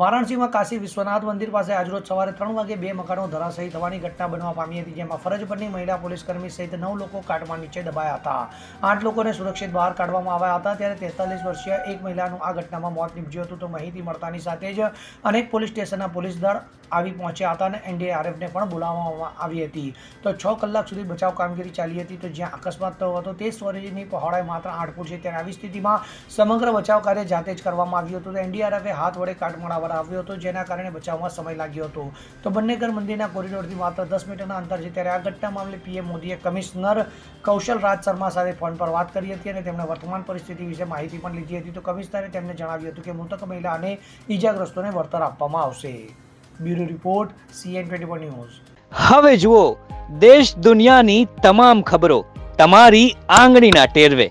વારાણસીમાં કાશી વિશ્વનાથ મંદિર પાસે આજરોજ સવારે ત્રણ વાગે બે મકાનો ધરાશયી થવાની ઘટના બનવા પામી હતી, જેમાં ફરજ પરની મહિલા પોલીસકર્મી સહિત નવ લોકો કાટમાં નીચે દબાયા હતા. આઠ લોકોને સુરક્ષિત બહાર કાઢવામાં આવ્યા હતા, ત્યારે તેતાલીસ વર્ષીય એક મહિલાનું આ ઘટનામાં મોત નીપજ્યું હતું. તો માહિતી મળતાની સાથે જ અનેક પોલીસ સ્ટેશનના પોલીસ દળ આવી પહોંચ્યા હતા અને એનડીઆરએફને પણ બોલાવવામાં આવી હતી. તો છ કલાક સુધી બચાવ કામગીરી ચાલી હતી. તો જ્યાં અકસ્માત થયો હતો, તે સ્ટોરેજની પહોળાઈ માત્ર આઠ ફૂટ છે. ત્યારે આવી સ્થિતિમાં સમગ્ર બચાવ કાર્ય જાતે જ કરવામાં આવ્યું હતું. તો એનડીઆરએફે હાથ વડે કાટમાળા આવ્યો હતો, જેના કારણે બચાવમાં સમય લાગ્યો હતો. તો બંને ઘર મંદિરના કોરિડોરથી માત્ર દસ મીટરના અંતર છે, ત્યારે આ ઘટના મામલે પીએમ મોદીએ કમિશનર કૌશલ રાજ શર્મા સાથે ફોન પર વાત કરી હતી અને તેમણે વર્તમાન પરિસ્થિતિ વિશે માહિતી પણ લીધી હતી. તો કમિશનરે તેમને જણાવ્યું હતું કે, મૃતક મહિલા અને ઈજાગ્રસ્તોને વળતર આપવામાં આવશે. Bureau report, CN twenty news. હવે જુઓ, દેશ દુનિયાની તમામ ખબરો તમારી આંગળીના ટેરવે.